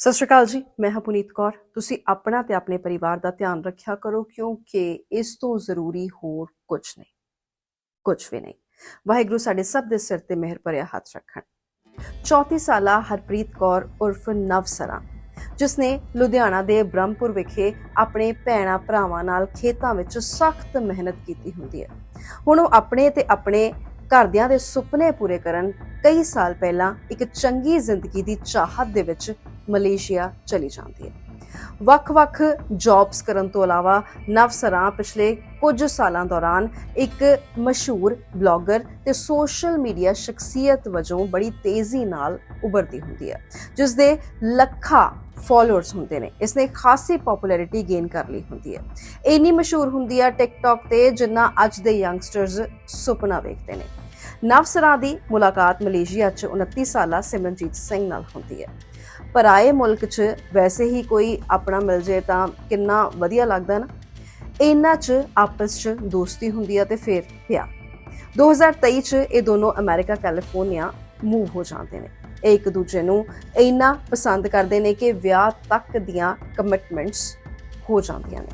ਸਤਿ ਸ਼੍ਰੀ ਅਕਾਲ ਜੀ, ਮੈਂ ਹਾਂ ਪੁਨੀਤ ਕੌਰ। ਤੁਸੀਂ ਆਪਣਾ ਤੇ ਆਪਣੇ ਪਰਿਵਾਰ ਦਾ ਧਿਆਨ ਰੱਖਿਆ ਕਰੋ, ਕਿਉਂਕਿ ਇਸ ਤੋਂ ਜ਼ਰੂਰੀ ਹੋਰ ਕੁਝ ਨਹੀਂ, ਕੁਝ ਵੀ ਨਹੀਂ। ਵਾਹਿਗੁਰੂ ਸਾਡੇ ਸਭ ਦੇ ਸਿਰ ਤੇ ਮਿਹਰ ਭਰਿਆ ਹੱਥ ਰੱਖਣ। 34 ਸਾਲਾ ਹਰਪ੍ਰੀਤ ਕੌਰ ਉਰਫ ਨਵਸਰਾ, ਜਿਸ ਨੇ ਲੁਧਿਆਣਾ ਦੇ ਬ੍ਰਹਮਪੁਰ ਵਿਖੇ ਆਪਣੇ ਭੈਣਾ ਭਰਾਵਾਂ ਨਾਲ ਖੇਤਾਂ ਵਿੱਚ ਸਖਤ ਮਿਹਨਤ ਕੀਤੀ ਹੁੰਦੀ ਹੈ। ਹੁਣ ਉਹ ਆਪਣੇ ਤੇ ਆਪਣੇ ਘਰਦਿਆਂ ਦੇ ਸੁਪਨੇ ਪੂਰੇ ਕਰਨ, ਕਈ ਸਾਲ ਪਹਿਲਾਂ ਇੱਕ ਚੰਗੀ ਜ਼ਿੰਦਗੀ ਦੀ ਚਾਹਤ ਦੇ ਵਿੱਚ ਮਲੇਸ਼ੀਆ ਚਲੀ ਜਾਂਦੀ ਹੈ। ਵੱਖ-ਵੱਖ ਜੌਬਸ ਕਰਨ ਤੋਂ ਇਲਾਵਾ ਨਵਸਰਾਂ ਪਿਛਲੇ ਕੁਝ ਸਾਲਾਂ ਦੌਰਾਨ ਇੱਕ ਮਸ਼ਹੂਰ ਬਲੌਗਰ ਤੇ ਸੋਸ਼ਲ ਮੀਡੀਆ ਸ਼ਖਸੀਅਤ ਵਜੋਂ ਬੜੀ ਤੇਜ਼ੀ ਨਾਲ ਉੱਭਰਦੀ ਹੁੰਦੀ ਹੈ ਜਿਸ ਦੇ ਲੱਖਾਂ ਫਾਲੋਅਰਸ ਹੁੰਦੇ ਨੇ। ਇਸ ਨੇ ਖਾਸੀ ਪਪੂਲੈਰਿਟੀ ਗੇਨ ਕਰ ਲਈ ਹੁੰਦੀ ਹੈ। ਇੰਨੀ ਮਸ਼ਹੂਰ ਹੁੰਦੀ ਹੈ ਟਿਕਟੌਕ ਤੇ ਜਿੰਨਾ ਅੱਜ ਦੇ ਯੰਗਸਟਰਸ ਸੁਪਨਾ ਵੇਖਦੇ ਨੇ। ਨਵਸਰਾਂ ਦੀ ਮੁਲਾਕਾਤ ਮਲੇਸ਼ੀਆ 'ਚ 29 ਸਾਲਾ ਸਿਮਰਨਜੀਤ ਸਿੰਘ ਨਾਲ ਹੁੰਦੀ ਹੈ। ਪਰਾਏ ਮੁਲਕ 'ਚ ਵੈਸੇ ਹੀ ਕੋਈ ਆਪਣਾ ਮਿਲ ਜੇ ਤਾਂ ਕਿੰਨਾ ਵਧੀਆ ਲੱਗਦਾ ਨਾ। ਇਹਨਾਂ 'ਚ ਆਪਸ 'ਚ ਦੋਸਤੀ ਹੁੰਦੀ ਆ ਤੇ ਫਿਰ ਪਿਆਰ। 2023 'ਚ ਇਹ ਦੋਨੋਂ ਅਮਰੀਕਾ, ਕੈਲੀਫੋਰਨੀਆ ਮੂਵ ਹੋ ਜਾਂਦੇ ਨੇ। ਇਹ ਇੱਕ ਦੂਜੇ ਨੂੰ ਇੰਨਾ ਪਸੰਦ ਕਰਦੇ ਨੇ ਕਿ ਵਿਆਹ ਤੱਕ ਦੀਆਂ ਕਮਿਟਮੈਂਟਸ ਹੋ ਜਾਂਦੀਆਂ ਨੇ।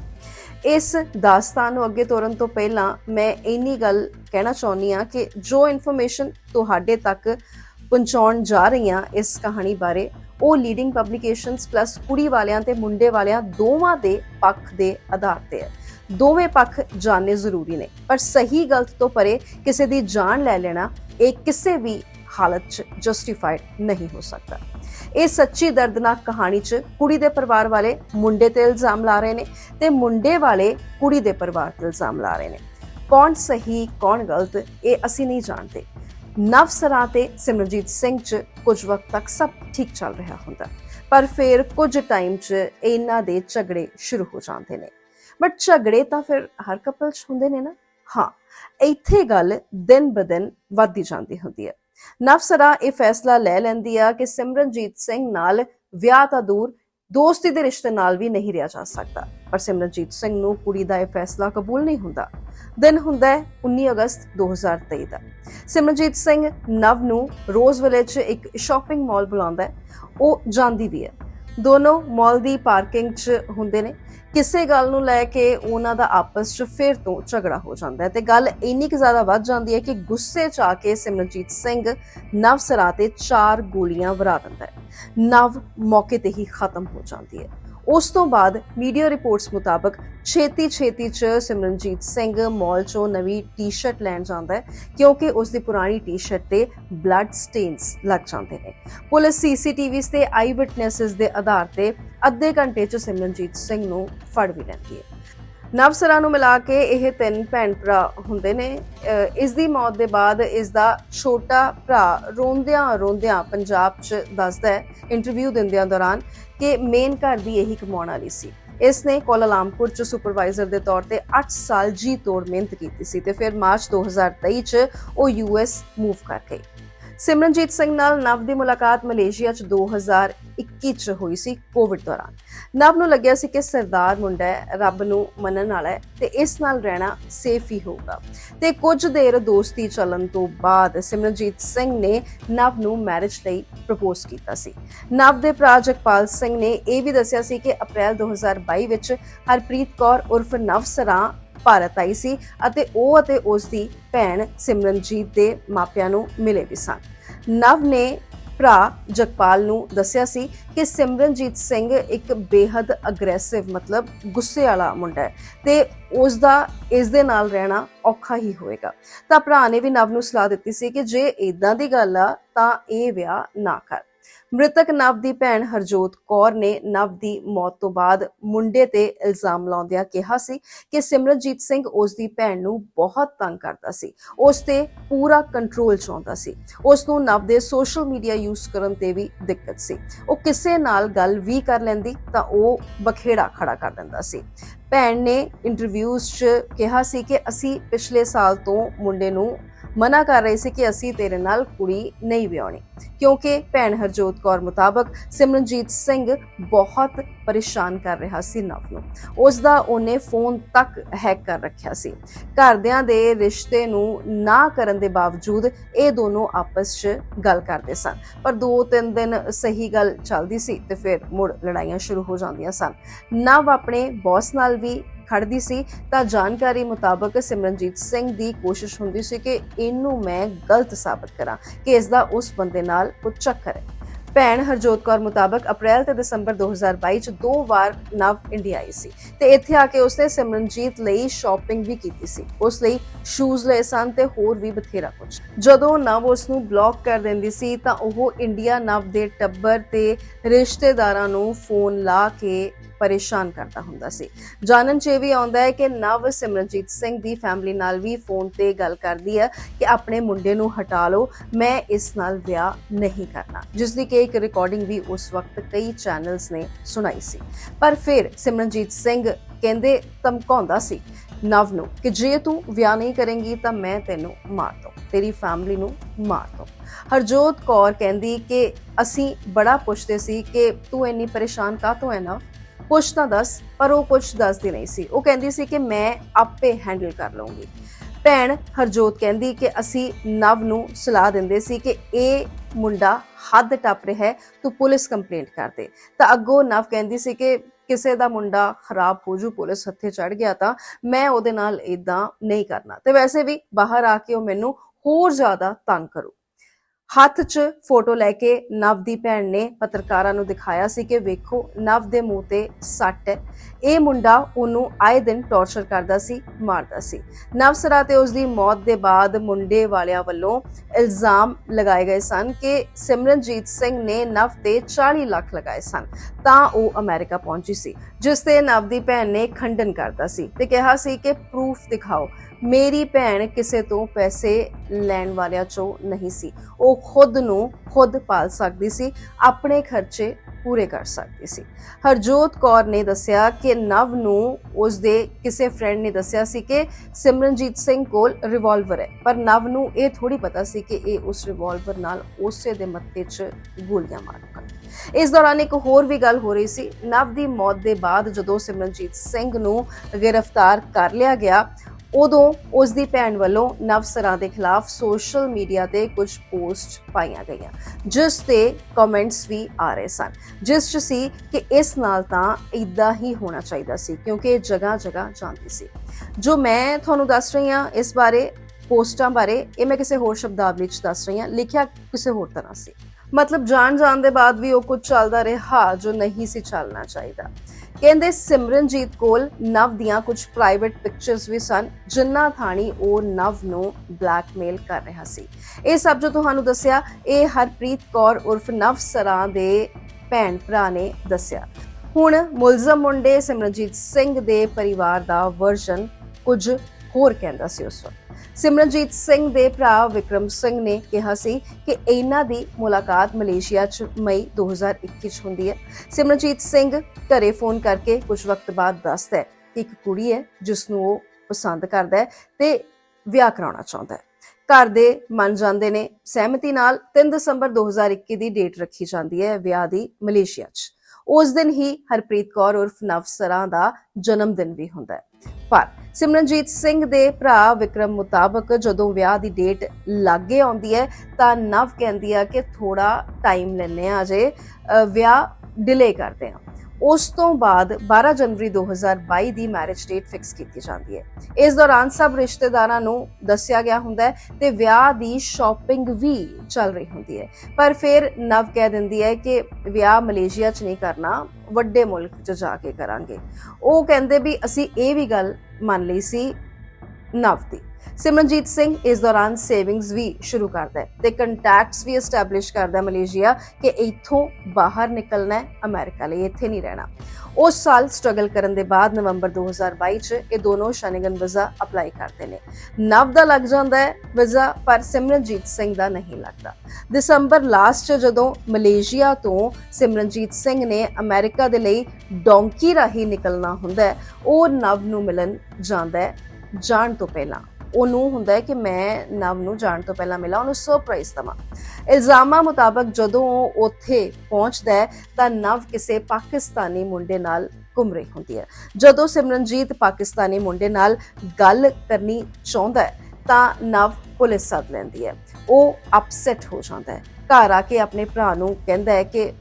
ਇਸ ਦਾਸਤਾਨ ਨੂੰ ਅੱਗੇ ਤੋਰਨ ਤੋਂ ਪਹਿਲਾਂ ਮੈਂ ਇੰਨੀ ਗੱਲ ਕਹਿਣਾ ਚਾਹੁੰਦੀ ਆ ਕਿ ਜੋ ਇਨਫੋਰਮੇਸ਼ਨ ਤੁਹਾਡੇ ਤੱਕ ਪਹੁੰਚਾਉਣ ਜਾ ਰਹੀ ਰਹੀਆਂ ਇਸ ਕਹਾਣੀ ਬਾਰੇ ਉਹ ਲੀਡਿੰਗ ਪਬਲੀਕੇਸ਼ਨਸ ਪਲੱਸ ਕੁੜੀ ਵਾਲਿਆਂ ਤੇ ਮੁੰਡੇ ਵਾਲਿਆਂ ਦੋਵਾਂ ਦੇ ਪੱਖ ਦੇ ਆਧਾਰ ਤੇ ਹੈ। ਦੋਵੇਂ ਪੱਖ ਜਾਣਨੇ ਜ਼ਰੂਰੀ ਨੇ। ਪਰ ਸਹੀ ਗਲਤ ਤੋਂ ਪਰੇ ਕਿਸੇ ਦੀ ਜਾਨ ਲੈ ਲੈਣਾ ਇਹ ਕਿਸੇ ਵੀ ਹਾਲਤ 'ਚ ਜਸਟੀਫਾਈਡ ਨਹੀਂ ਹੋ ਸਕਦਾ। ਇਹ ਸੱਚੀ ਦਰਦਨਾਕ ਕਹਾਣੀ 'ਚ ਕੁੜੀ ਦੇ ਪਰਿਵਾਰ ਵਾਲੇ ਮੁੰਡੇ ਤੇ ਇਲਜ਼ਾਮ ਲਾ ਰਹੇ ਨੇ ਤੇ ਮੁੰਡੇ ਵਾਲੇ ਕੁੜੀ ਦੇ ਪਰਿਵਾਰ ਤੇ ਇਲਜ਼ਾਮ ਲਾ ਰਹੇ ਨੇ। ਕੌਣ ਸਹੀ, ਕੌਣ ਗਲਤ, ਇਹ ਅਸੀਂ ਨਹੀਂ ਜਾਣਦੇ। ਨਵਸਰਾਂ ਤੇ ਸਿਮਰਜੀਤ ਸਿੰਘ 'ਚ ਕੁਝ ਵਕਤ ਤੱਕ ਸਭ ਠੀਕ ਚੱਲ ਰਿਹਾ ਹੁੰਦਾ। ਪਰ ਫਿਰ ਕੁਝ ਟਾਈਮ 'ਚ ਇਹਨਾਂ ਦੇ ਝਗੜੇ ਸ਼ੁਰੂ ਹੋ ਜਾਂਦੇ ਨੇ। ਬਟ ਝਗੜੇ ਤਾਂ ਫਿਰ ਹਰ ਕਪਲ 'ਚ ਹੁੰਦੇ ਨੇ ਨਾ? ਹਾਂ, ਇੱਥੇ ਗੱਲ ਦਿਨ ਬਦਨ ਵੱਧਦੀ ਜਾਂਦੀ ਹੁੰਦੀ ਹੈ। ਨਵਸਰਾ ਇਹ ਫੈਸਲਾ ਲੈ ਲੈਂਦੀ ਆ ਕਿ ਸਿਮਰਨਜੀਤ ਸਿੰਘ ਨਾਲ ਵਿਆਹ ਤਾਂ ਦੂਰ ਦੋਸਤੀ ਦੇ ਰਿਸ਼ਤੇ ਨਾਲ ਵੀ ਨਹੀਂ ਰਿਹਾ ਜਾ ਸਕਦਾ। ਪਰ ਸਿਮਰਨਜੀਤ ਸਿੰਘ ਨੂੰ ਕੁੜੀ ਦਾ ਇਹ ਫੈਸਲਾ ਕਬੂਲ ਨਹੀਂ ਹੁੰਦਾ। ਦਿਨ ਹੁੰਦਾ ਹੈ 19 ਅਗਸਤ 2023 ਦਾ। ਸਿਮਰਨਜੀਤ ਸਿੰਘ ਨਵ ਨੂੰ ਰੋਜ਼ ਵਿਲੇਜ 'ਚ ਇੱਕ ਸ਼ਾਪਿੰਗ ਮਾਲ ਬੁਲਾਉਂਦਾ ਹੈ। ਉਹ ਜਾਂਦੀ ਵੀ ਹੈ। ਦੋਨੋਂ ਮਾਲ ਦੀ ਪਾਰਕਿੰਗ 'ਚ ਹੁੰਦੇ ਨੇ। ਕਿਸੇ ਗੱਲ ਨੂੰ ਲੈ ਕੇ ਉਹਨਾਂ ਦਾ ਆਪਸ 'ਚ ਫਿਰ ਤੋਂ ਝਗੜਾ ਹੋ ਜਾਂਦਾ ਹੈ ਤੇ ਗੱਲ ਇੰਨੀ ਕੁ ਜ਼ਿਆਦਾ ਵੱਧ ਜਾਂਦੀ ਹੈ ਕਿ ਗੁੱਸੇ 'ਚ ਆ ਕੇ ਸਿਮਰਨਜੀਤ ਸਿੰਘ ਨਵ ਸਰਾ ਤੇ ਚਾਰ ਗੋਲੀਆਂ ਵਰਾ ਦਿੰਦਾ ਹੈ। ਨਵ ਮੌਕੇ ਤੇ ਹੀ ਖਤਮ ਹੋ ਜਾਂਦੀ ਹੈ। ਉਸ ਤੋਂ ਬਾਅਦ ਮੀਡੀਆ ਰਿਪੋਰਟਸ ਮੁਤਾਬਕ ਛੇਤੀ ਛੇਤੀ ਚ ਸਿਮਰਨਜੀਤ ਸਿੰਘ ਮਾਲ ਚੋਂ ਨਵੀਂ ਟੀ-ਸ਼ਰਟ ਲੈਣ ਜਾਂਦਾ ਹੈ, ਕਿਉਂਕਿ ਉਸ ਦੀ ਪੁਰਾਣੀ ਟੀ-ਸ਼ਰਟ ਤੇ ਬਲੱਡ ਸਟੇਨਸ ਲੱਗ ਜਾਂਦੇ ਨੇ। ਪੁਲਿਸ ਸੀਸੀਟੀਵੀਜ਼ ਤੇ ਆਈ ਵਿਟਨੈਸਸ ਦੇ ਆਧਾਰ ਤੇ ਅੱਧੇ ਘੰਟੇ ਚ ਸਿਮਰਨਜੀਤ ਸਿੰਘ ਨੂੰ ਫੜ ਵੀ ਲੈਂਦੀ ਹੈ। ਨਵਸਰਾ ਨੂੰ ਮਿਲਾ ਕੇ ਇਹ ਤਿੰਨ ਭੈਣ ਭਰਾ ਹੁੰਦੇ ਨੇ। ਇਸ ਦੀ ਮੌਤ ਦੇ ਬਾਅਦ ਇਸ ਦਾ ਛੋਟਾ ਭਰਾ ਰੋਂਦਿਆਂ ਰੋਂਦਿਆਂ ਪੰਜਾਬ 'ਚ ਦੱਸਦਾ ਹੈ ਇੰਟਰਵਿਊ ਦਿੰਦਿਆਂ ਦੌਰਾਨ ਕਿ ਮੇਨ ਘਰ ਦੀ ਇਹੀ ਕਮਾਉਣ ਵਾਲੀ ਸੀ। ਇਸ ਨੇ ਕੋਲਾਲੰਪੁਰ 'ਚ ਸੁਪਰਵਾਈਜ਼ਰ ਦੇ ਤੌਰ ਤੇ 8 ਸਾਲ ਜੀ ਤੋੜ ਮਿਹਨਤ ਕੀਤੀ ਸੀ ਤੇ ਫਿਰ ਮਾਰਚ 2023 'ਚ ਉਹ ਯੂਐਸ ਮੂਵ ਕਰ ਗਈ। ਸਿਮਰਨਜੀਤ ਸਿੰਘ ਨਾਲ ਨਵ ਦੀ ਮੁਲਾਕਾਤ ਮਲੇਸ਼ੀਆ 'ਚ 2021 'ਚ ਹੋਈ ਸੀ ਕੋਵਿਡ ਦੌਰਾਨ। ਨਵ ਨੂੰ ਲੱਗਿਆ ਸੀ ਕਿ ਸਰਦਾਰ ਮੁੰਡਾ ਹੈ, ਰੱਬ ਨੂੰ ਮੰਨਣ ਵਾਲਾ ਹੈ ਤੇ ਇਸ ਨਾਲ ਰਹਿਣਾ ਸੇਫ ਹੀ ਹੋਊਗਾ। ਤੇ ਕੁਝ ਦੇਰ ਦੋਸਤੀ ਚੱਲਣ ਤੋਂ ਬਾਅਦ ਸਿਮਰਨਜੀਤ ਸਿੰਘ ਨੇ ਨਵ ਨੂੰ ਮੈਰਿਜ ਲਈ ਪ੍ਰਪੋਜ਼ ਕੀਤਾ ਸੀ। ਨਵ ਦੇ ਭਰਾ ਜਗਪਾਲ ਸਿੰਘ ਨੇ ਇਹ ਵੀ ਦੱਸਿਆ ਸੀ ਕਿ ਅਪ੍ਰੈਲ 2022 ਵਿੱਚ ਹਰਪ੍ਰੀਤ ਕੌਰ ਉਰਫ ਨਵ ਸਰਾਂ ਭਾਰਤ ਆਈ ਸੀ ਅਤੇ ਉਹ ਅਤੇ ਉਸ ਦੀ ਭੈਣ ਸਿਮਰਨਜੀਤ ਦੇ ਮਾਪਿਆਂ ਨੂੰ ਮਿਲੇ ਵੀ ਸਨ। ਨਵ ਨੇ ਭਰਾ ਜਗਪਾਲ ਨੂੰ ਦੱਸਿਆ ਸੀ ਕਿ ਸਿਮਰਨਜੀਤ ਸਿੰਘ ਇੱਕ ਬੇहद ਅਗਰੈਸਿਵ ਮਤਲਬ ਗੁੱਸੇ ਵਾਲਾ ਮੁੰਡਾ ਹੈ ਤੇ ਉਸ ਦਾ ਇਸ ਦੇ ਨਾਲ ਰਹਿਣਾ ਔਖਾ ਹੀ ਹੋਏਗਾ ਤਾਂ ਭਰਾ ਨੇ ਵੀ ਨਵ ਨੂੰ ਸਲਾਹ ਦਿੱਤੀ ਸੀ ਕਿ ਜੇ ਇਦਾਂ ਦੀ ਗੱਲ ਆ ਤਾਂ ਇਹ ਵਿਆਹ ਨਾ ਕਰ। ਮ੍ਰਿਤਕ ਨਵ ਦੀ ਭੈਣ ਹਰਜੋਤ ਕੌਰ ਨੇ ਨਵ ਦੀ ਮੌਤ ਤੋਂ ਬਾਅਦ ਮੁੰਡੇ ਤੇ ਇਲਜ਼ਾਮ ਲਾਉਂਦਿਆਂ ਕਿਹਾ ਸੀ ਕਿ ਸਿਮਰਨਜੀਤ ਸਿੰਘ ਉਸ ਦੀ ਭੈਣ ਨੂੰ ਬਹੁਤ ਤੰਗ ਕਰਦਾ ਸੀ। ਉਸ ਤੇ ਪੂਰਾ ਕੰਟਰੋਲ ਚਾਹੁੰਦਾ ਸੀ। ਉਸ ਨੂੰ ਨਵ ਦੇ ਸੋਸ਼ਲ ਮੀਡੀਆ ਯੂਜ਼ ਕਰਨ ਤੇ ਵੀ ਦਿੱਕਤ ਸੀ। ਉਹ ਕਿਸੇ ਨਾਲ ਗੱਲ ਵੀ ਕਰ ਲੈਂਦੀ ਤਾਂ ਉਹ ਬਖੇੜਾ ਖੜਾ ਕਰ ਦਿੰਦਾ ਸੀ। ਭੈਣ ਨੇ ਇੰਟਰਵਿਊਜ਼ 'ਚ ਕਿਹਾ ਸੀ ਕਿ ਅਸੀਂ ਪਿਛਲੇ ਸਾਲ ਤੋਂ ਮੁੰਡੇ ਨੂੰ ਮਨਾ ਕਰ ਰਹੇ ਸੀ ਕਿ ਅਸੀਂ ਤੇਰੇ ਨਾਲ ਕੁੜੀ ਨਹੀਂ ਵਿਆਹਣੀ। ਕਿਉਂਕਿ ਭੈਣ ਹਰਜੋਤ ਕੌਰ ਮੁਤਾਬਕ ਸਿਮਰਨਜੀਤ ਸਿੰਘ ਬਹੁਤ ਪਰੇਸ਼ਾਨ ਕਰ ਰਿਹਾ ਸੀ ਨਵ ਨੂੰ। ਉਸ ਦਾ ਉਹਨੇ ਫੋਨ ਤੱਕ ਹੈਕ ਕਰ ਰੱਖਿਆ ਸੀ। ਘਰਦਿਆਂ ਦੇ ਰਿਸ਼ਤੇ ਨੂੰ ਨਾ ਕਰਨ ਦੇ ਬਾਵਜੂਦ ਇਹ ਦੋਨੋਂ ਆਪਸ 'ਚ ਗੱਲ ਕਰਦੇ ਸਨ। ਪਰ ਦੋ ਤਿੰਨ ਦਿਨ ਸਹੀ ਗੱਲ ਚੱਲਦੀ ਸੀ ਤੇ ਫਿਰ ਮੁੜ ਲੜਾਈਆਂ ਸ਼ੁਰੂ ਹੋ ਜਾਂਦੀਆਂ ਸਨ। ਨਵ ਆਪਣੇ ਬੌਸ ਨਾਲ ਵੀ ਖੜਦੀ ਸੀ ਤਾਂ ਜਾਣਕਾਰੀ ਮੁਤਾਬਕ ਸਿਮਰਨਜੀਤ ਸਿੰਘ ਦੀ ਕੋਸ਼ਿਸ਼ ਹੁੰਦੀ ਸੀ ਕਿ ਇਹਨੂੰ ਮੈਂ ਗਲਤ ਸਾਬਤ ਕਰਾਂ, ਕਿ ਇਸ ਦਾ ਉਸ ਬੰਦੇ ਨਾਲ ਕੁਝ ਚੱਕਰ ਹੈ। ਭੈਣ ਹਰਜੋਤ ਕੌਰ ਮੁਤਾਬਕ ਅਪ੍ਰੈਲ ਤੇ ਦਸੰਬਰ 2022 ਚ ਦੋ ਵਾਰ ਨਵ ਇੰਡੀਆ ਆਈ ਸੀ ਤੇ ਇੱਥੇ ਆ ਕੇ ਉਸਨੇ ਸਿਮਰਨਜੀਤ ਲਈ ਸ਼ਾਪਿੰਗ ਵੀ ਕੀਤੀ ਸੀ। ਉਸ ਲਈ ਸ਼ੂਜ਼ ਲਏ ਸਨ ਤੇ ਹੋਰ ਵੀ ਬਥੇਰਾ ਕੁਝ। ਜਦੋਂ ਨਵ ਉਸ ਨੂੰ ਬਲੌਕ ਕਰ ਦਿੰਦੀ ਸੀ ਤਾਂ ਉਹ ਇੰਡੀਆ ਨਵ ਦੇ ਟੱਬਰ ਤੇ ਰਿਸ਼ਤੇਦਾਰਾਂ ਨੂੰ ਫੋਨ ਲਾ ਕੇ ਪਰੇਸ਼ਾਨ ਕਰਦਾ ਹੁੰਦਾ ਸੀ। ਜਾਣਨ ਚ ਇਹ ਵੀ ਆਉਂਦਾ ਹੈ ਕਿ ਨਵ ਸਿਮਰਨਜੀਤ ਸਿੰਘ ਦੀ ਫੈਮਿਲੀ ਨਾਲ ਵੀ ਫੋਨ ਤੇ ਗੱਲ ਕਰਦੀ ਹੈ ਕਿ ਆਪਣੇ ਮੁੰਡੇ ਨੂੰ ਹਟਾ ਲਓ, ਮੈਂ ਇਸ ਨਾਲ ਵਿਆਹ ਨਹੀਂ ਕਰਨਾ। ਜਿਸ ਦੀ ਕਿ ਇੱਕ ਰਿਕਾਰਡਿੰਗ ਵੀ ਉਸ ਵਕਤ ਕਈ ਚੈਨਲਸ ਨੇ ਸੁਣਾਈ ਸੀ। ਪਰ ਫਿਰ ਸਿਮਰਨਜੀਤ ਸਿੰਘ ਕਹਿੰਦੇ ਧਮਕਾਉਂਦਾ ਸੀ, ਨਵ ਨੂੰ ਕਿ ਜੇ ਤੂੰ ਵਿਆਹ ਨਹੀਂ ਕਰੇਂਗੀ ਤਾਂ ਮੈਂ ਤੈਨੂੰ ਮਾਰ ਦਊਂ, ਤੇਰੀ ਫੈਮਿਲੀ ਨੂੰ ਮਾਰ ਦਊਂ। ਹਰਜੋਤ ਕੌਰ ਕਹਿੰਦੀ ਕਿ ਅਸੀਂ ਬੜਾ ਪੁੱਛਦੇ ਸੀ ਕਿ ਤੂੰ ਇੰਨੀ ਪਰੇਸ਼ਾਨ ਕਾਹਤੋਂ ਹੈ ਨਵ? ਕੁਛ ਤਾਂ ਦੱਸ, ਪਰ ਉਹ ਕੁਛ ਦੱਸਦੀ ਨਹੀਂ ਸੀ। ਉਹ ਕਹਿੰਦੀ ਸੀ ਕਿ ਮੈਂ ਆਪੇ ਹੈਂਡਲ ਕਰ ਲਵਾਂਗੀ ਭੈਣ ਹਰਜੋਤ ਕਹਿੰਦੀ ਕਿ ਅਸੀਂ ਨਵ ਨੂੰ ਸਲਾਹ ਦਿੰਦੇ ਸੀ ਕਿ ਇਹ ਮੁੰਡਾ ਹੱਦ ਟੱਪ ਰਿਹਾ ਹੈ, ਤੂੰ ਪੁਲਿਸ ਕੰਪਲੇਂਟ ਕਰ ਦੇ। ਤਾਂ ਅੱਗੋਂ ਨਵ ਕਹਿੰਦੀ ਸੀ ਕਿ ਕਿਸੇ ਦਾ ਮੁੰਡਾ ਖਰਾਬ ਹੋ ਜੂ, ਪੁਲਿਸ ਹੱਥੇ ਚੜ ਗਿਆ ਤਾਂ ਮੈਂ ਉਹਦੇ ਨਾਲ ਇਦਾਂ ਨਹੀਂ ਕਰਨਾ। ਤੇ ਵੈਸੇ ਵੀ ਬਾਹਰ ਆ ਕੇ ਉਹ ਮੈਨੂੰ ਹੋਰ ਜ਼ਿਆਦਾ ਤੰਗ ਕਰੂ। ਹੱਥ 'ਚ ਫੋਟੋ ਲੈ ਕੇ ਨਵ ਦੀ ਭੈਣ ਨੇ ਪੱਤਰਕਾਰਾਂ ਨੂੰ ਦਿਖਾਇਆ ਸੀ ਕਿ ਵੇਖੋ, ਨਵ ਦੇ ਮੂੰਹ ਤੇ ਸੱਟ ਹੈ। ਇਹ ਮੁੰਡਾ ਉਹਨੂੰ ਆਏ ਦਿਨ ਟੌਰਚਰ ਕਰਦਾ ਸੀ, ਮਾਰਦਾ ਸੀ। ਨਵ ਸਰਾ ਤੇ ਉਸ ਦੀ ਮੌਤ ਦੇ ਬਾਅਦ ਮੁੰਡੇ ਵਾਲਿਆਂ ਵੱਲੋਂ ਇਲਜ਼ਾਮ ਲਗਾਏ ਗਏ ਸਨ ਕਿ ਸਿਮਰਨਜੀਤ ਸਿੰਘ ਨੇ ਨਵ ਤੇ 40 ਲੱਖ ਲਗਾਏ ਸਨ। ਤਾਂ ਉਹ ਅਮਰੀਕਾ ਪਹੁੰਚੀ ਸੀ, ਜਿਸ ਤੇ ਨਵ ਦੀ ਭੈਣ ਨੇ ਖੰਡਨ ਕਰਦਾ ਸੀ ਤੇ ਕਿਹਾ ਸੀ ਕਿ ਪ੍ਰੂਫ ਦਿਖਾਓ। ਮੇਰੀ ਭੈਣ ਕਿਸੇ ਤੋਂ ਪੈਸੇ ਲੈਣ ਵਾਲਿਆਂ ਚੋਂ ਨਹੀਂ ਸੀ। ਉਹ ਖੁਦ ਨੂੰ ਖੁਦ ਪਾਲ ਸਕਦੀ ਸੀ, ਆਪਣੇ ਖਰਚੇ ਪੂਰੇ ਕਰ ਸਕਦੀ ਸੀ। ਹਰਜੋਤ ਕੌਰ ਨੇ ਦੱਸਿਆ ਕਿ ਨਵ ਨੂੰ ਉਸ ਦੇ ਕਿਸੇ ਫਰੈਂਡ ਨੇ ਦੱਸਿਆ ਸੀ ਕਿ ਸਿਮਰਨਜੀਤ ਸਿੰਘ ਕੋਲ ਰਿਵਾਲਵਰ ਹੈ। ਪਰ ਨਵ ਨੂੰ ਇਹ ਥੋੜੀ ਪਤਾ ਸੀ ਕਿ ਇਹ ਉਸ ਰਿਵਾਲਵਰ ਨਾਲ ਉਸੇ ਦੇ ਮੱਥੇ 'ਚ ਗੋਲੀਆਂ ਮਾਰੂਗਾ ਇਸ ਦੌਰਾਨ ਇੱਕ ਹੋਰ ਵੀ ਗੱਲ ਹੋ ਰਹੀ ਸੀ। ਨਵ ਦੀ ਮੌਤ ਦੇ ਬਾਅਦ ਜਦੋਂ ਸਿਮਰਨਜੀਤ ਸਿੰਘ ਨੂੰ ਗ੍ਰਿਫਤਾਰ ਕਰ ਲਿਆ ਗਿਆ ਉਦੋਂ ਉਸ ਦੀ ਭੈਣ ਵੱਲੋਂ ਨਵਸਰਾਂ ਦੇ ਖਿਲਾਫ ਸੋਸ਼ਲ ਮੀਡੀਆ ਤੇ ਕੁਝ ਪੋਸਟ ਪਾਈਆਂ ਗਈਆਂ, ਜਿਸ ਤੇ ਕਮੈਂਟਸ ਵੀ ਆ ਰਹੇ ਸਨ। ਜਿਸ 'ਚ ਸੀ ਕਿ ਇਸ ਨਾਲ ਤਾਂ ਇਦਾਂ ਹੀ ਹੋਣਾ ਚਾਹੀਦਾ ਸੀ, ਕਿਉਂਕਿ ਇਹ ਜਗ੍ਹਾ ਜਗ੍ਹਾ ਜਾਂਦੀ ਸੀ। ਜੋ ਮੈਂ ਤੁਹਾਨੂੰ ਦੱਸ ਰਹੀ ਹਾਂ ਇਸ ਬਾਰੇ, ਪੋਸਟਾਂ ਬਾਰੇ, ਇਹ ਮੈਂ ਕਿਸੇ ਹੋਰ ਸ਼ਬਦਾਵਲੀ 'ਚ ਦੱਸ ਰਹੀ ਹਾਂ, ਲਿਖਿਆ ਕਿਸੇ ਹੋਰ ਤਰ੍ਹਾਂ ਸੀ। ਮਤਲਬ ਜਾਣ ਜਾਣ ਦੇ ਬਾਅਦ ਵੀ ਉਹ ਕੁਝ ਚੱਲਦਾ ਰਿਹਾ ਜੋ ਨਹੀਂ ਸੀ ਚੱਲਣਾ ਚਾਹੀਦਾ। ਕਹਿੰਦੇ ਸਿਮਰਨਜੀਤ ਕੋਲ ਨਵ ਦੀਆਂ ਕੁਝ ਪ੍ਰਾਈਵੇਟ ਪਿਕਚਰਸ ਵੀ ਸਨ, ਜਿੰਨਾ ਥਾਣੀ ਉਹ ਨਵ ਨੂੰ ਬਲੈਕਮੇਲ ਕਰ ਰਿਹਾ ਸੀ। ਇਹ ਸਭ ਜੋ ਤੁਹਾਨੂੰ ਦੱਸਿਆ, ਇਹ ਹਰਪ੍ਰੀਤ ਕੌਰ ਉਰਫ ਨਵ ਸਰਾਂ ਦੇ ਭੈਣ ਭਰਾ ਨੇ ਦੱਸਿਆ। ਹੁਣ ਮੁਲਜ਼ਮ ਮੁੰਡੇ ਸਿਮਰਨਜੀਤ ਸਿੰਘ ਦੇ ਪਰਿਵਾਰ ਦਾ ਵਰਜ਼ਨ ਕੁਝ ਹੋਰ ਕਹਿੰਦਾ ਸੀ ਉਸ ਵਕਤ। ਸਿਮਰਨਜੀਤ ਸਿੰਘ ਦੇ ਭਰਾ ਵਿਕਰਮ ਸਿੰਘ ਨੇ ਕਿਹਾ ਸੀ ਕਿ ਇਹਨਾਂ ਦੀ ਮੁਲਾਕਾਤ ਮਲੇਸ਼ੀਆ 'ਚ ਮਈ 2021 'ਚ ਹੁੰਦੀ ਹੈ। ਸਿਮਰਨਜੀਤ ਸਿੰਘ ਘਰੇ ਫੋਨ ਕਰਕੇ ਕੁਝ ਵਕਤ ਬਾਅਦ ਦੱਸਦਾ ਹੈ ਕਿ ਇੱਕ ਕੁੜੀ ਹੈ, ਜਿਸ ਨੂੰ ਉਹ ਪਸੰਦ ਕਰਦਾ ਹੈ ਤੇ ਵਿਆਹ ਕਰਾਉਣਾ ਚਾਹੁੰਦਾ ਹੈ। ਘਰ ਦੇ ਮੰਨ ਜਾਂਦੇ ਨੇ, ਸਹਿਮਤੀ ਨਾਲ 3 ਦਸੰਬਰ 2021 ਦੀ ਡੇਟ ਰੱਖੀ ਜਾਂਦੀ ਹੈ ਵਿਆਹ ਦੀ ਮਲੇਸ਼ੀਆ 'ਚ। ਉਸ ਦਿਨ ਹੀ ਹਰਪ੍ਰੀਤ ਕੌਰ ਉਰਫ ਨਵਸਰਾਂ ਦਾ ਜਨਮ ਦਿਨ ਵੀ ਹੁੰਦਾ ਹੈ। ਪਰ ਸਿਮਰਨਜੀਤ ਸਿੰਘ ਦੇ ਭਰਾ ਵਿਕਰਮ ਮੁਤਾਬਕ ਜਦੋਂ ਵਿਆਹ ਦੀ ਡੇਟ ਲਾਗੇ ਆਉਂਦੀ ਹੈ, ਤਾਂ ਨਵ ਕਹਿੰਦੀ ਆ ਕਿ ਥੋੜਾ ਟਾਈਮ ਲੈਣੇ ਆ ਜੇ ਵਿਆਹ ਡਿਲੇ ਕਰਦੇ ਆ ਉਸ ਤੋਂ ਬਾਅਦ 12 ਜਨਵਰੀ 2022 ਦੀ ਮੈਰਿਜ ਡੇਟ ਫਿਕਸ ਕੀਤੀ ਜਾਂਦੀ ਹੈ। ਇਸ ਦੌਰਾਨ ਸਭ ਰਿਸ਼ਤੇਦਾਰਾਂ ਨੂੰ ਦੱਸਿਆ ਗਿਆ ਹੁੰਦਾ ਹੈ ਤੇ ਵਿਆਹ ਦੀ ਸ਼ਾਪਿੰਗ ਵੀ ਚੱਲ ਰਹੀ ਹੁੰਦੀ ਹੈ। ਪਰ ਫਿਰ ਨਵ ਕਹਿ ਦਿੰਦੀ ਹੈ ਕਿ ਵਿਆਹ ਮਲੇਸ਼ੀਆ 'ਚ ਨਹੀਂ ਕਰਨਾ, ਵੱਡੇ ਮੁਲਕ 'ਚ ਜਾ ਕੇ ਕਰਾਂਗੇ। ਉਹ ਕਹਿੰਦੇ ਵੀ ਅਸੀਂ ਇਹ ਵੀ ਗੱਲ ਮੰਨ ਲਈ ਸੀ ਨਵ ਦੀ। ਸਿਮਰਨਜੀਤ ਸਿੰਘ ਇਸ ਦੌਰਾਨ ਸੇਵਿੰਗਸ ਵੀ ਸ਼ੁਰੂ ਕਰਦਾ ਹੈ ਤੇ ਕੰਟੈਕਟਸ ਵੀ ਐਸਟੈਬਲਿਸ਼ ਕਰਦਾ ਮਲੇਸ਼ੀਆ ਕਿ ਇੱਥੋਂ ਬਾਹਰ ਨਿਕਲਣਾ ਹੈ, ਅਮਰੀਕਾ ਲਈ ਇੱਥੇ ਨਹੀਂ ਰਹਿਣਾ। ਉਸ ਸਾਲ ਸਟਰਗਲ ਕਰਨ ਦੇ ਬਾਅਦ ਨਵੰਬਰ 2022 ਚ ਇਹ ਦੋਨੋਂ ਸ਼ਨਗਨ ਵੀਜ਼ਾ ਅਪਲਾਈ ਕਰਦੇ ਨੇ। ਨਵ ਦਾ ਲੱਗ ਜਾਂਦਾ ਹੈ ਵੀਜ਼ਾ, ਪਰ ਸਿਮਰਨਜੀਤ ਸਿੰਘ ਦਾ ਨਹੀਂ ਲੱਗਦਾ। ਦਸੰਬਰ ਲਾਸਟ ਚ ਜਦੋਂ ਮਲੇਸ਼ੀਆ ਤੋਂ ਸਿਮਰਨਜੀਤ ਸਿੰਘ ਨੇ ਅਮਰੀਕਾ ਦੇ ਲਈ ਡੋਂਕੀ ਰਾਹੀਂ ਨਿਕਲਣਾ ਹੁੰਦਾ ਹੈ, ਉਹ ਨਵ ਨੂੰ ਮਿਲਣ ਜਾਂਦਾ ਹੈ, ਜਾਣ ਤੋਂ ਪਹਿਲਾਂ। ਉਹਨੂੰ ਹੁੰਦਾ ਹੈ ਕਿ ਮੈਂ ਨਵ ਨੂੰ ਜਾਣ ਤੋਂ ਪਹਿਲਾਂ ਮਿਲਾਂ, ਉਹਨੂੰ ਸਰਪ੍ਰਾਈਜ਼ ਦਵਾਂ। ਇਲਜ਼ਾਮਾਂ ਮੁਤਾਬਕ ਜਦੋਂ ਉਹ ਉੱਥੇ ਪਹੁੰਚਦਾ ਹੈ, ਤਾਂ ਨਵ ਕਿਸੇ ਪਾਕਿਸਤਾਨੀ ਮੁੰਡੇ ਨਾਲ ਘੁੰਮ ਰਹੀ ਹੁੰਦੀ ਹੈ। ਜਦੋਂ ਸਿਮਰਨਜੀਤ ਪਾਕਿਸਤਾਨੀ ਮੁੰਡੇ ਨਾਲ ਗੱਲ ਕਰਨੀ ਚਾਹੁੰਦਾ ਹੈ, ਤਾਂ ਨਵ ਪੁਲਿਸ ਸੱਦ ਲੈਂਦੀ ਹੈ। ਉਹ ਅਪਸੈਟ ਹੋ ਜਾਂਦਾ ਹੈ। ਘਰ ਆ ਕੇ ਆਪਣੇ ਭਰਾ ਨੂੰ ਕਹਿੰਦਾ ਹੈ ਕਿ,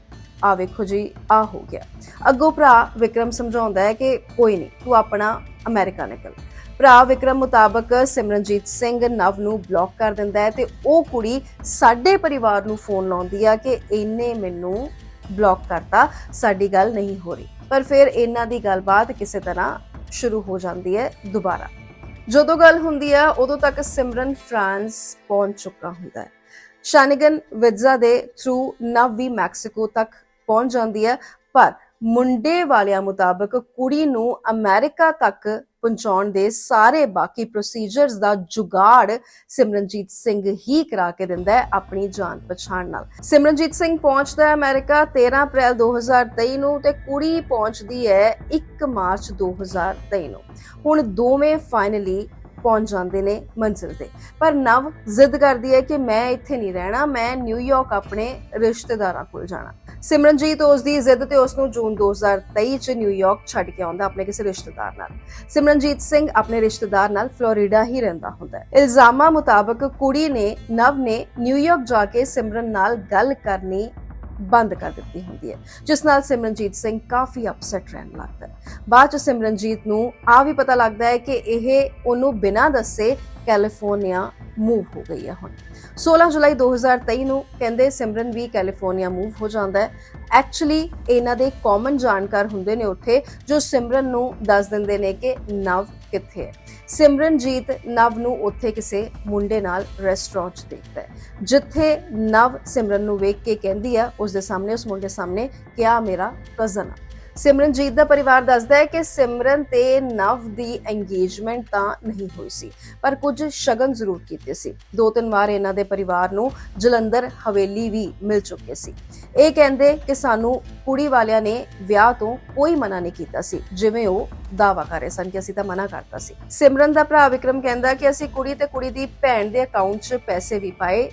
ਆ ਵੇਖੋ ਜੀ, ਆ ਹੋ ਗਿਆ। ਅੱਗੋਂ ਭਰਾ ਵਿਕਰਮ ਸਮਝਾਉਂਦਾ ਹੈ ਕਿ, ਕੋਈ ਨਹੀਂ, ਤੂੰ ਆਪਣਾ ਅਮਰੀਕਾ ਨਿਕਲ। ਭਰਾ ਵਿਕਰਮ ਮੁਤਾਬਕ ਸਿਮਰਨਜੀਤ ਸਿੰਘ ਨਵ ਨੂੰ ਬਲੌਕ ਕਰ ਦਿੰਦਾ ਹੈ ਤੇ ਉਹ ਕੁੜੀ ਸਾਡੇ ਪਰਿਵਾਰ ਨੂੰ ਫੋਨ ਲਾਉਂਦੀ ਆ ਕਿ ਇਹਨੇ ਮੈਨੂੰ ਬਲੌਕ ਕਰਤਾ, ਸਾਡੀ ਗੱਲ ਨਹੀਂ ਹੋ ਰਹੀ। ਪਰ ਫਿਰ ਇਹਨਾਂ ਦੀ ਗੱਲਬਾਤ ਕਿਸੇ ਤਰ੍ਹਾਂ ਸ਼ੁਰੂ ਹੋ ਜਾਂਦੀ ਹੈ ਦੁਬਾਰਾ। ਜਦੋਂ ਗੱਲ ਹੁੰਦੀ ਹੈ ਉਦੋਂ ਤੱਕ ਸਿਮਰਨ ਫਰਾਂਸ ਪਹੁੰਚ ਚੁੱਕਾ ਹੁੰਦਾ ਹੈ। ਸ਼ਾਨਿਗਨ ਵਿਜ਼ਾ ਦੇ ਥਰੂ ਨਵ ਵੀ ਮੈਕਸੀਕੋ ਤੱਕ ਪਹੁੰਚ ਜਾਂਦੀ ਹੈ, ਪਰ ਮੁੰਡੇ ਵਾਲਿਆਂ ਮੁਤਾਬਕ ਕੁੜੀ ਨੂੰ ਅਮਰੀਕਾ ਤੱਕ ਪਹੁੰਚਾਉਣ ਦੇ ਸਾਰੇ ਬਾਕੀ ਪ੍ਰੋਸੀਜਰਸ ਦਾ ਜੁਗਾੜ ਸਿਮਰਨਜੀਤ ਸਿੰਘ ਹੀ ਕਰਾ ਕੇ ਦਿੰਦਾ ਹੈ ਆਪਣੀ ਜਾਣ ਪਛਾਣ ਨਾਲ। ਸਿਮਰਨਜੀਤ ਸਿੰਘ ਪਹੁੰਚਦਾ ਹੈ ਅਮਰੀਕਾ 13 ਅਪ੍ਰੈਲ 2023 ਨੂੰ ਤੇ ਕੁੜੀ ਪਹੁੰਚਦੀ ਹੈ 1 ਮਾਰਚ 2023 ਨੂੰ। ਹੁਣ ਦੋਵੇਂ ਫਾਈਨਲੀ ਪਹੁੰਚ ਜਾਂਦੇ ਨੇ ਮੰਜ਼ਿਲ ਤੇ। ਪਰ ਨਵ ਜ਼ਿੱਦ ਕਰਦੀ ਹੈ ਕਿ ਮੈਂ ਇੱਥੇ ਨਹੀਂ ਰਹਿਣਾ, ਮੈਂ ਨਿਊਯਾਰਕ ਆਪਣੇ ਰਿਸ਼ਤੇਦਾਰਾਂ ਕੋਲ ਜਾਣਾ। ਸਿਮਰਨਜੀਤ ਉਸ ਦੀ ਜ਼ਿੱਦ ਤੇ ਉਸ ਨੂੰ ਜੂਨ 2023 ਚ ਨਿਊਯਾਰਕ ਛੱਡ ਕੇ ਆਉਂਦਾ ਆਪਣੇ ਕਿਸੇ ਰਿਸ਼ਤੇਦਾਰ ਨਾਲ। ਸਿਮਰਨਜੀਤ ਸਿੰਘ ਆਪਣੇ ਰਿਸ਼ਤੇਦਾਰ ਨਾਲ ਫਲੋਰੀਡਾ ਹੀ ਰਹਿੰਦਾ ਹੁੰਦਾ ਹੈ। ਇਲਜ਼ਾਮਾਂ ਮੁਤਾਬਕ ਕੁੜੀ ਨੇ, ਨਵ ਨੇ ਨਿਊਯਾਰਕ ਜਾ ਕੇ ਸਿਮਰਨ ਨਾਲ ਗੱਲ ਕਰਨੀ ਬੰਦ ਕਰ ਦਿੱਤੀ ਹੁੰਦੀ ਹੈ। ਜਿਸ ਨਾਲ ਸਿਮਰਨਜੀਤ ਸਿੰਘ ਕਾਫੀ ਅਪਸੈਟ ਰਹਿਣ ਲੱਗਦਾ ਹੈ ਬਾਅਦ ਚ ਸਿਮਰਨਜੀਤ ਨੂੰ ਆ ਵੀ ਪਤਾ ਲੱਗਦਾ ਹੈ ਕਿ ਇਹ ਉਹਨੂੰ ਬਿਨਾਂ ਦੱਸੇ ਕੈਲੀਫੋਰਨੀਆ ਮੂਵ ਹੋ ਗਈ ਹੈ ਹੁਣ। 16 ਜੁਲਾਈ 2023 ਨੂੰ ਕਹਿੰਦੇ ਸਿਮਰਨ ਵੀ ਕੈਲੀਫੋਰਨੀਆ ਮੂਵ ਹੋ ਜਾਂਦਾ ਹੈ। ਐਕਚੁਅਲੀ ਇਹਨਾਂ ਦੇ ਕਾਮਨ ਜਾਣਕਾਰ ਹੁੰਦੇ ਨੇ ਉੱਥੇ, ਜੋ ਸਿਮਰਨ ਨੂੰ ਦੱਸ ਦਿੰਦੇ ਨੇ ਕਿ ਨਵ ਕਿੱਥੇ ਹੈ? ਸਿਮਰਨਜੀਤ ਨਵ ਨੂੰ ਉੱਥੇ ਕਿਸੇ ਮੁੰਡੇ ਨਾਲ ਰੈਸਟੋਰੈਂਟ 'ਚ ਦੇਖਦਾ ਹੈ। ਜਿੱਥੇ ਨਵ ਸਿਮਰਨ ਨੂੰ ਵੇਖ ਕੇ ਕਹਿੰਦੀ ਆ ਉਸ ਦੇ ਸਾਹਮਣੇ, ਉਸ ਮੁੰਡੇ ਸਾਹਮਣੇ ਕਿ ਆ ਮੇਰਾ ਕਜ਼ਨ ਆ? ਸਿਮਰਨਜੀਤ ਦਾ ਪਰਿਵਾਰ ਦੱਸਦਾ ਹੈ ਕਿ ਸਿਮਰਨ ਤੇ ਨਵ ਦੀ ਇੰਗੇਜਮੈਂਟ ਤਾਂ ਨਹੀਂ ਹੋਈ ਸੀ, ਪਰ ਕੁਝ ਸ਼ਗਨ ਜ਼ਰੂਰ ਕੀਤੇ ਸੀ। ਦੋ ਤਿੰਨ ਵਾਰ ਇਹਨਾਂ ਦੇ ਪਰਿਵਾਰ ਨੂੰ ਜਲੰਧਰ ਹਵੇਲੀ ਵੀ ਮਿਲ ਚੁੱਕੇ ਸੀ। ਇਹ ਕਹਿੰਦੇ ਕਿ ਸਾਨੂੰ ਕੁੜੀ ਵਾਲਿਆਂ ਨੇ ਵਿਆਹ ਤੋਂ ਕੋਈ ਮਨਾ ਨਹੀਂ ਕੀਤਾ ਸੀ, ਜਿਵੇਂ ਉਹ ਦਾਵਾ ਕਰ ਰਹੇ ਸਨ ਕਿ ਅਸੀਂ ਤਾਂ ਮਨਾ ਕਰਤਾ ਸੀ। ਸਿਮਰਨ ਦਾ ਭਰਾ ਵਿਕਰਮ ਕਹਿੰਦਾ ਕਿ ਅਸੀਂ ਕੁੜੀ ਤੇ ਕੁੜੀ ਦੀ ਭੈਣ ਦੇ ਅਕਾਊਂਟ 'ਚ ਪੈਸੇ ਵੀ ਪਾਏ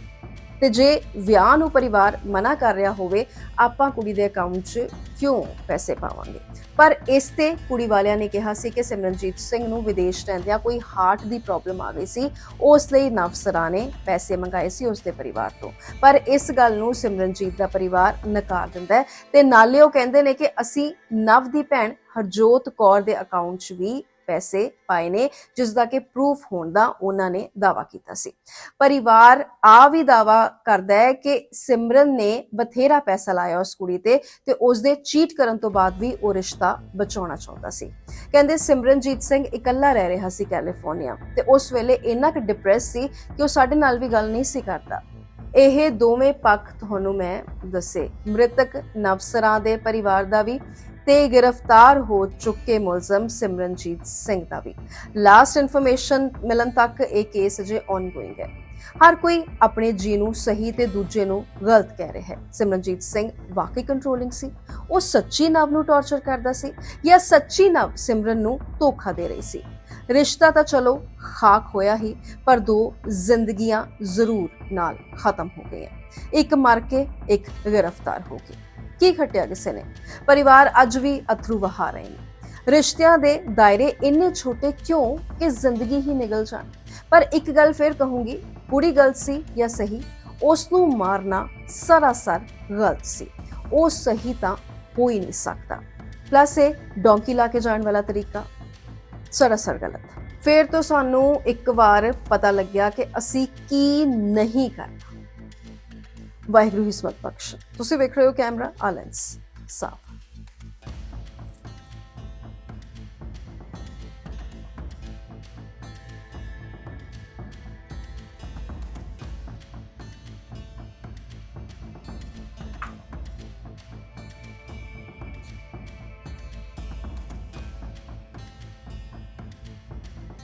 ਤੇ ਜੇ ਵਿਆਹ ਨੂੰ ਪਰਿਵਾਰ ਮਨਾ ਕਰ ਰਿਹਾ ਹੋਵੇ, ਆਪਾਂ ਕੁੜੀ ਦੇ ਅਕਾਊਂਟ 'ਚ ਕਿਉਂ ਪੈਸੇ ਪਾਵਾਂਗੇ? ਪਰ ਇਸ ਤੇ ਕੁੜੀ ਵਾਲਿਆਂ ਨੇ ਕਿਹਾ ਸੀ ਕਿ ਸਿਮਰਨਜੀਤ ਸਿੰਘ ਨੂੰ ਵਿਦੇਸ਼ ਰਹਿੰਦਿਆਂ ਕੋਈ ਹਾਰਟ ਦੀ ਪ੍ਰੋਬਲਮ ਆ ਗਈ ਸੀ। ਉਸ ਲਈ ਨਵਸਰਾ ਨੇ ਪੈਸੇ ਮੰਗਾਏ ਸੀ ਉਸ ਦੇ ਪਰਿਵਾਰ ਤੋਂ। ਪਰ ਇਸ ਗੱਲ ਨੂੰ ਸਿਮਰਨਜੀਤ ਦਾ ਪਰਿਵਾਰ ਨਕਾਰ ਦਿੰਦਾ ਹੈ ਤੇ ਨਾਲੇ ਉਹ ਕਹਿੰਦੇ ਨੇ ਕਿ ਅਸੀਂ ਨਵ ਦੀ ਭੈਣ ਹਰਜੋਤ ਕੌਰ ਦੇ ਅਕਾਊਂਟ 'ਚ ਵੀ ਪੈਸੇ ਪਾਏ ਨੇ ਜਿਸ ਦਾ ਕਿ ਪ੍ਰੂਫ ਹੋਣ ਦਾ ਉਹਨਾਂ ਨੇ ਦਾਵਾ ਕੀਤਾ ਸੀ। ਪਰਿਵਾਰ ਆ ਵੀ ਦਾਵਾ ਕਰਦਾ ਹੈ ਕਿ ਸਿਮਰਨ ਨੇ ਬਥੇਰਾ ਪੈਸਾ ਲਾਇਆ ਉਸ ਕੁੜੀ ਤੇ ਤੇ ਉਸ ਦੇ ਚੀਟ ਕਰਨ ਤੋਂ ਬਾਅਦ ਵੀ ਉਹ ਰਿਸ਼ਤਾ ਬਚਾਉਣਾ ਚਾਹੁੰਦਾ ਸੀ। ਕਹਿੰਦੇ ਸਿਮਰਨਜੀਤ ਸਿੰਘ ਇਕੱਲਾ ਰਹਿ ਰਿਹਾ ਸੀ ਕੈਲੀਫੋਰਨੀਆ ਤੇ ਉਸ ਵੇਲੇ ਇੰਨਾ ਕੁ ਡਿਪਰੈਸ ਸੀ ਕਿ ਉਹ ਸਾਡੇ ਨਾਲ ਵੀ ਗੱਲ ਨਹੀਂ ਸੀ ਕਰਦਾ। ਇਹ ਦੋਵੇਂ ਪੱਖ ਤੁਹਾਨੂੰ ਮੈਂ ਦੱਸੇ। ਮ੍ਰਿਤਕ ਨਵਸਰਾਂ ਦੇ ਪਰਿਵਾਰ ਦਾ ਵੀ ਤੇ ਗ੍ਰਿਫਤਾਰ ਹੋ ਚੁੱਕੇ ਮੁਲਜ਼ਮ ਸਿਮਰਨਜੀਤ ਸਿੰਘ ਦਾ ਵੀ। ਲਾਸਟ ਇਨਫੋਰਮੇਸ਼ਨ ਮਿਲਣ ਤੱਕ ਇਹ ਕੇਸ ਅਜੇ ਆਨਗੋਇੰਗ ਹੈ। ਹਰ ਕੋਈ ਆਪਣੇ ਜੀ ਨੂੰ ਸਹੀ ਤੇ ਦੂਜੇ ਨੂੰ ਗਲਤ ਕਹਿ ਰਿਹਾ ਹੈ। ਸਿਮਰਨਜੀਤ ਸਿੰਘ ਵਾਕਈ ਕੰਟਰੋਲਿੰਗ ਸੀ। ਉਹ ਸੱਚੀ ਨਵ ਨੂੰ ਟੌਰਚਰ ਕਰਦਾ ਸੀ ਜਾਂ ਸੱਚੀ ਨਵ ਸਿਮਰਨ ਨੂੰ ਧੋਖਾ ਦੇ ਰਹੀ ਸੀ? ਰਿਸ਼ਤਾ ਤਾਂ ਚਲੋ ਖਾਕ ਹੋਇਆ ਹੀ, ਪਰ ਦੋ ਜ਼ਿੰਦਗੀਆਂ ਜ਼ਰੂਰ ਨਾਲ ਖਤਮ ਹੋ ਗਈਆਂ। ਇੱਕ ਮਰ ਕੇ, ਇੱਕ ਗ੍ਰਿਫਤਾਰ ਹੋ ਗਈ ਕੀ ਖਟਿਆ ਕਿਸੇ ਨੇ? ਪਰਿਵਾਰ ਅੱਜ ਵੀ ਅਥਰੂ ਵਹਾ ਰਹੇ ਨੇ। ਰਿਸ਼ਤਿਆਂ ਦੇ ਦਾਇਰੇ ਇੰਨੇ ਛੋਟੇ ਕਿਉਂ ਕਿ ਜ਼ਿੰਦਗੀ ਹੀ ਨਿਗਲ ਜਾਣ? ਪਰ ਇੱਕ ਗੱਲ ਫਿਰ ਕਹੂੰਗੀ ਕੁੜੀ ਗਲਤ ਸੀ ਜਾਂ ਸਹੀ ਉਸ ਨੂੰ ਮਾਰਨਾ ਸਰਾਸਰ ਗਲਤ ਸੀ। ਉਹ ਸਹੀ ਤਾਂ ਹੋ ਹੀ ਨਹੀਂ ਸਕਦਾ। ਪਲੱਸ ਇਹ ਡੌਂਕੀ ਲਾ ਕੇ ਜਾਣ ਵਾਲਾ ਤਰੀਕਾ ਸਰਾਸਰ ਗਲਤ। ਫਿਰ ਤੋਂ ਸਾਨੂੰ ਇੱਕ ਵਾਰ ਪਤਾ ਲੱਗਿਆ ਕਿ ਅਸੀਂ ਕੀ ਨਹੀਂ ਕਰਨਾ। ਵਾਹਿਗੁਰੂ ਹੀ ਸਮਤ ਬਖਸ਼ ਤੁਸੀਂ ਵੇਖ ਰਹੇ ਹੋ ਕੈਮਰਾ ਆਲੈਂਸ ਸਾਫ਼।